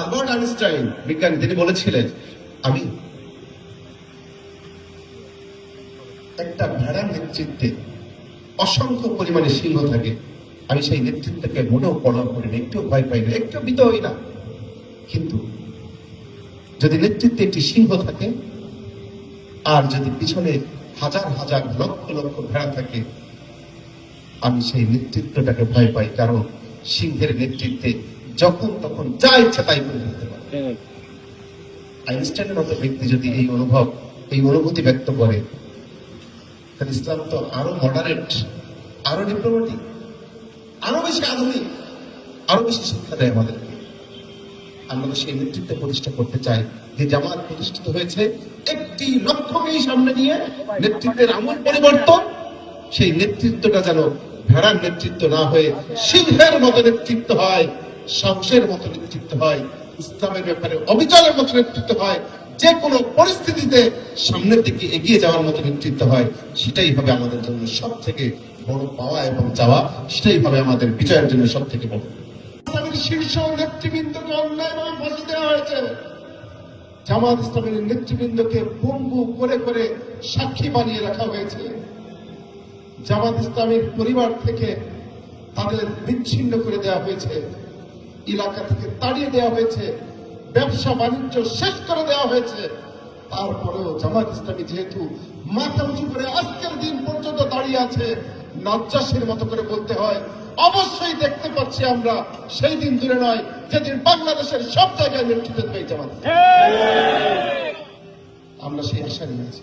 Albert Einstein বিজ্ঞানী, তিনি বলেছিলেন, আমি একটা ভেড়ার নেতৃত্বে অসংখ্য পরিমাণে সিংহ থাকে। আমি সেই নেতৃত্বকে মনেও পড়াও করি না একটু ভয় পাই না, একটু বিত হই না। কিন্তু যদি নেতৃত্বে একটি সিংহ থাকে, আর যদি পিছনে হাজার হাজার, লক্ষ লক্ষ ভেড়া থাকে, আমি সেই নেতৃত্বটাকে ভয় পাই। কারণ সিংহের নেতৃত্বে যখন তখন যা ইচ্ছা তাই করে দিতে পারে। আইনস্টাইনের মতো ব্যক্তি যদি এই অনুভব, এই অনুভূতি ব্যক্ত করে, তাহলে ইসলাম তো আরও মডারেট আরও ডিপ্লোমেটিক আরও বেশি আধুনিক, আরও বেশি শিক্ষা দেয় আমরা সেই নেতৃত্ব প্রতিষ্ঠা করতে চাই যে জামাত প্রতিষ্ঠিত হয়েছে, একটি লক্ষ্যকেই সামনে নিয়ে নেতৃত্বের আমূল পরিবর্তন, সেই নেতৃত্বটা যেন ভেড়ার নেতৃত্ব না হয়ে সিংহের মতো নেতৃত্ব হয় সাহসের মতো নেতৃত্ব হয়, ইসলামের ব্যাপারে অবিচলের মতো নেতৃত্ব হয়, যে কোনো পরিস্থিতিতে সামনের দিকে এগিয়ে যাওয়ার মতো নেতৃত্ব হয়, সেটাই হবে আমাদের জন্য সব থেকে বড় পাওয়া এবং চাওয়া, সেটাই হবে আমাদের বিজয়ের জন্য সব থেকে বড় শীর্ষ নেতৃবৃন্দকে অন্যায়ভাবে ফাঁসি দেওয়া হয়েছে। জামাত ইসলামের নেতৃবৃন্দকে পঙ্গু করে করে সাক্ষী বানিয়ে রাখা হয়েছে। জামাত ইসলামের পরিবার থেকে তাদের বিচ্ছিন্ন করে দেওয়া হয়েছে। এলাকা থেকে তাড়িয়ে দেওয়া হয়েছে ব্যবসা বাণিজ্য শেষ করে দেওয়া হয়েছে। তারপরেও জামাত ইসলামী যেহেতু মাথা উঁচু করে আজকের দিন পর্যন্ত দাঁড়িয়ে আছে নজ্জাসের মতো করে বলতে হয় অবশ্যই দেখতে পাচ্ছি আমরা সেই দিন দূরে নয় যেদিন বাংলাদেশের সব জায়গায় নেতৃত্ব পেয়ে জামাত আমরা সেই আশা নিয়ে আছি